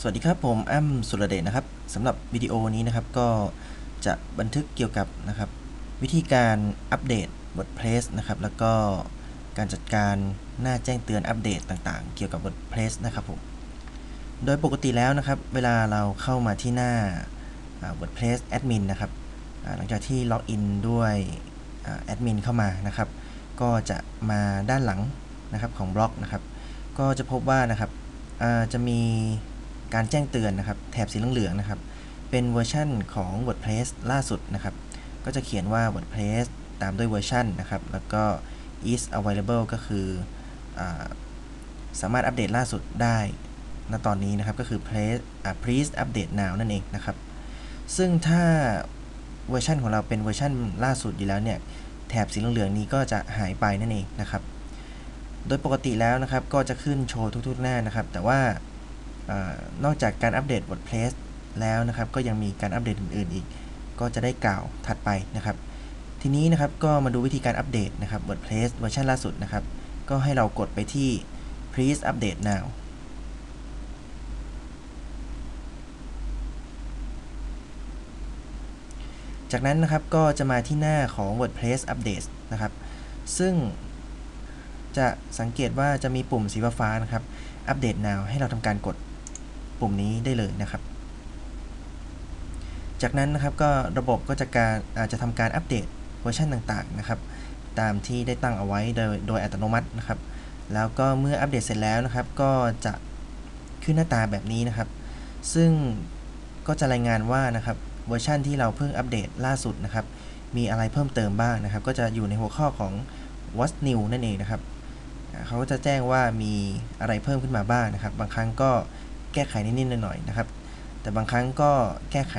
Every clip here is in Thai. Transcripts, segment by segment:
สวัสดีครับผมแอมสุรเดชนะครับสำหรับวิดีโอนี้นะครับก็จะบันทึกเกี่ยวกับนะครับ วิธีการอัปเดต WordPress นะครับแล้วก็การจัดการหน้าแจ้งเตือนอัปเดตต่างๆ เกี่ยวกับ WordPress นะครับผมโดยปกติแล้วนะครับเวลาเราเข้ามาที่หน้า WordPress Admin นะครับหลังจากที่ล็อกอินด้วยแอดมินเข้ามานะครับก็จะมาด้านหลังนะครับของบล็อกนะครับก็จะพบว่านะครับจะมี การแจ้งเตือนนะครับ แถบสีเหลืองๆนะครับ เป็นเวอร์ชันของ WordPress ล่าสุดนะครับ ก็จะเขียนว่า WordPress ตามด้วยเวอร์ชันนะครับ แล้วก็ is available ก็คืออสามารถอัปเดตล่าสุดได้ณตอนนี้นะครับ ก็คือ please please update now นั่นเองนะครับ ซึ่งถ้าเวอร์ชันของเราเป็นเวอร์ชันล่าสุดอยู่แล้วเนี่ย แถบสีเหลืองๆนี้ก็จะหายไปนั่นเองนะครับ โดยปกติแล้วนะครับ ก็จะขึ้นโชว์ทุกๆหน้านะครับ แต่ว่า นอกจากการอัปเดต WordPress แล้วนะครับ ก็ยังมีการอัปเดตอื่น ๆ อีก ก็จะได้กล่าวถัดไปนะครับ ทีนี้นะครับก็มาดูวิธีการอัปเดตนะครับ WordPress เวอร์ชันล่าสุดนะครับ ก็ให้เรากดไปที่ please update now จากนั้นนะครับก็จะมาที่หน้าของ WordPress Update นะครับ ซึ่งจะสังเกตว่าจะมีปุ่มสีฟ้านะครับ Update Now ให้เราทำการกด ปุ่มนี้ได้เลยนะครับ จากนั้นนะครับก็ระบบก็จะการอาจจะทำการอัปเดตเวอร์ชันต่างๆนะครับ ตามที่ได้ตั้งเอาไว้โดยโดยอัตโนมัตินะครับ แล้วก็เมื่ออัปเดตเสร็จแล้วนะครับ ก็จะขึ้นหน้าตาแบบนี้นะครับ ซึ่งก็จะรายงานว่านะครับเวอร์ชันที่เราเพิ่งอัปเดตล่าสุดนะครับ มีอะไรเพิ่มเติมบ้างนะครับ ก็จะอยู่ในหัวข้อของ what's new นั่นเองนะครับ เขาก็จะแจ้งว่ามีอะไรเพิ่มขึ้นมาบ้างนะครับ บางครั้งก็ แก้ไขนิดๆหน่อยๆนะครับ แต่บางครั้งก็แก้ไข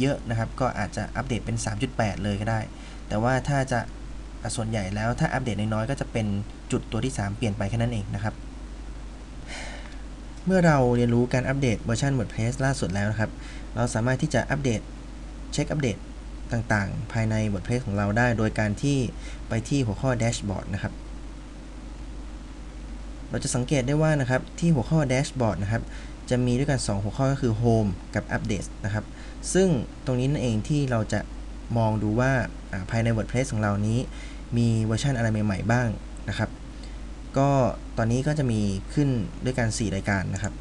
เยอะนะครับ ก็อาจจะอัปเดตเป็น 3.8 เลยก็ได้ แต่ว่าถ้าจะส่วนใหญ่แล้วถ้าอัปเดตน้อยๆก็จะเป็นจุดตัวที่ 3 เปลี่ยนไปแค่นั้นเองนะครับ เมื่อเราเรียนรู้การอัปเดตเวอร์ชัน WordPress ล่าสุดแล้วนะครับ เราสามารถที่จะอัปเดตเช็คอัปเดตต่างๆ ภายใน WordPress ของเราได้ โดยการที่ไปที่หัวข้อ Dashboard นะครับ เราจะสังเกตได้ว่านะครับที่หัวข้อ Dashboard นะครับจะมีด้วยกัน 2 หัวข้อก็คือ Home กับ Update นะครับ ซึ่งตรงนี้นั่นเองที่เราจะมองดูว่าภายใน WordPress ของเรานี้ มีเวอร์ชันอะไรใหม่ ๆ บ้างนะครับ ก็ตอนนี้ก็จะมีขึ้นด้วยกัน 4 รายการนะครับ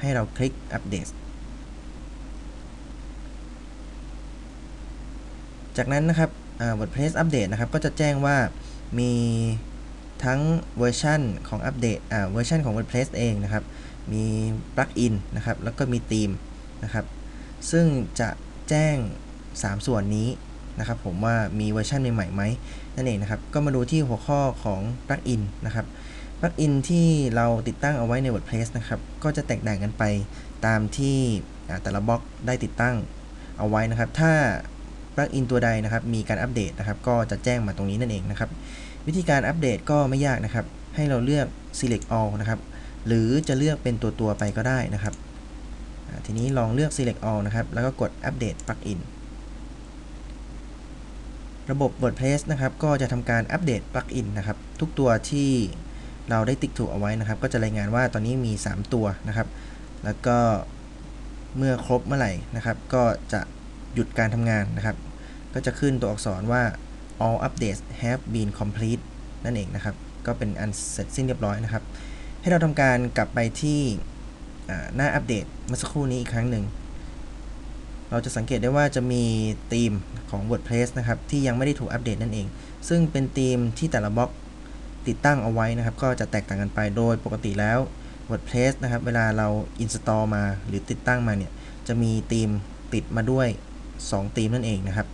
ให้เราคลิก Update จากนั้นนะครับ WordPress Update นะครับ ก็จะแจ้งว่ามี ทั้งเวอร์ชันของอัปเดตเวอร์ชันของ WordPress เองนะครับ มีปลั๊กอินนะครับ แล้วก็มีธีมนะครับ ซึ่งจะแจ้ง 3 ส่วนนี้นะครับผมว่ามีเวอร์ชันใหม่ๆไหมนั่นเองนะครับ ก็มาดูที่หัวข้อของปลั๊กอินนะครับปลั๊กอินที่เราติดตั้งเอาไว้ใน WordPress นะครับ ก็จะแตกต่างกันไปตามที่แต่ละบล็อกได้ติดตั้งเอาไว้นะครับ ถ้าปลั๊กอินตัวใดนะครับ มีการอัปเดตนะครับ ก็จะแจ้งมาตรงนี้นั่นเองนะครับ วิธีการอัปเดตก็ไม่ยากนะครับ ให้เราเลือก select all นะครับ หรือจะเลือกเป็นตัวตัวไปก็ได้นะครับ ทีนี้ลองเลือก select all นะครับ แล้วก็กด update plugin ระบบ WordPress นะครับ ก็จะทำการอัปเดต plugin นะครับ ทุกตัวที่เราได้ติ๊กถูกเอาไว้นะครับ ก็จะรายงานว่าตอนนี้มี 3 ตัวนะครับ แล้วก็เมื่อครบเมื่อไหร่นะครับ ก็จะหยุดการทำงานนะครับ ก็จะขึ้นตัวอักษรว่า all updates have been complete นั่นเองนะครับ ก็เป็นอันเสร็จสิ้นเรียบร้อยนะครับ ให้เราทำการกลับไปที่หน้าอัปเดตเมื่อสักครู่นี้อีกครั้งหนึ่ง เราจะสังเกตได้ว่าจะมีธีมของ WordPress นะครับ ที่ยังไม่ได้ถูกอัปเดตนั่นเอง ซึ่งเป็นธีมที่แต่ละบล็อกติดตั้งเอาไว้นะครับ ก็จะแตกต่างกันไปโดยปกติแล้ว WordPress นะครับ เวลาเรา install มาหรือติดตั้งมาเนี่ย จะมีธีมติดมาด้วย 2 ธีมนั่นเองนะครับ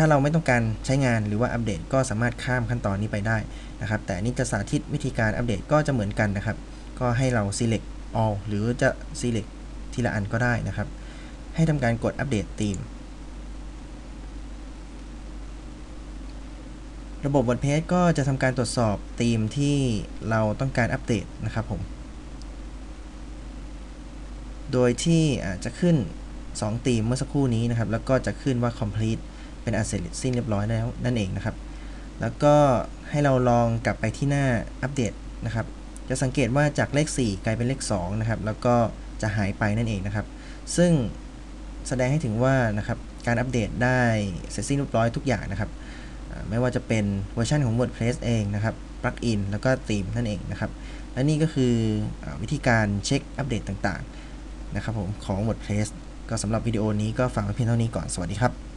ถ้าเราไม่ต้องการใช้งานหรือว่าอัปเดตก็สามารถข้ามขั้นตอนนี้ไปได้นะครับ แต่นี่จะสาธิตวิธีการอัปเดตก็จะเหมือนกันนะครับ ก็ให้เรา select all หรือจะ select ทีละอันก็ได้นะครับ ให้ทำการกดอัปเดตธีมระบบ WordPress ก็จะทำการตรวจสอบธีมที่เราต้องการอัปเดตนะครับผม โดยที่อาจจะขึ้น 2 ธีมเมื่อสักครู่นี้นะครับ แล้วก็จะขึ้นว่า complete เป็นอันเสร็จสิ้นเรียบร้อยแล้วนั่นเองนะครับ แล้วก็ให้เราลองกลับไปที่หน้าอัปเดตนะครับ จะสังเกตว่าจากเลข 4 กลายเป็นเลข2นะครับ แล้วก็จะหายไปนั่นเองนะครับ ซึ่งแสดงให้ถึงว่านะครับการอัปเดตได้เสร็จสิ้นเรียบร้อยทุกอย่างนะครับ ไม่ว่าจะเป็นเวอร์ชันของ WordPress เองนะครับปลั๊กอินแล้วก็ธีมนั่นเองนะครับ และนี่ก็คืออวิธีการเช็คอัปเดตต่างๆนะครับผมของ WordPress ก็สำหรับวิดีโอนี้ก็ฝากไว้เพียงเท่านี้ก่อน สวัสดีครับ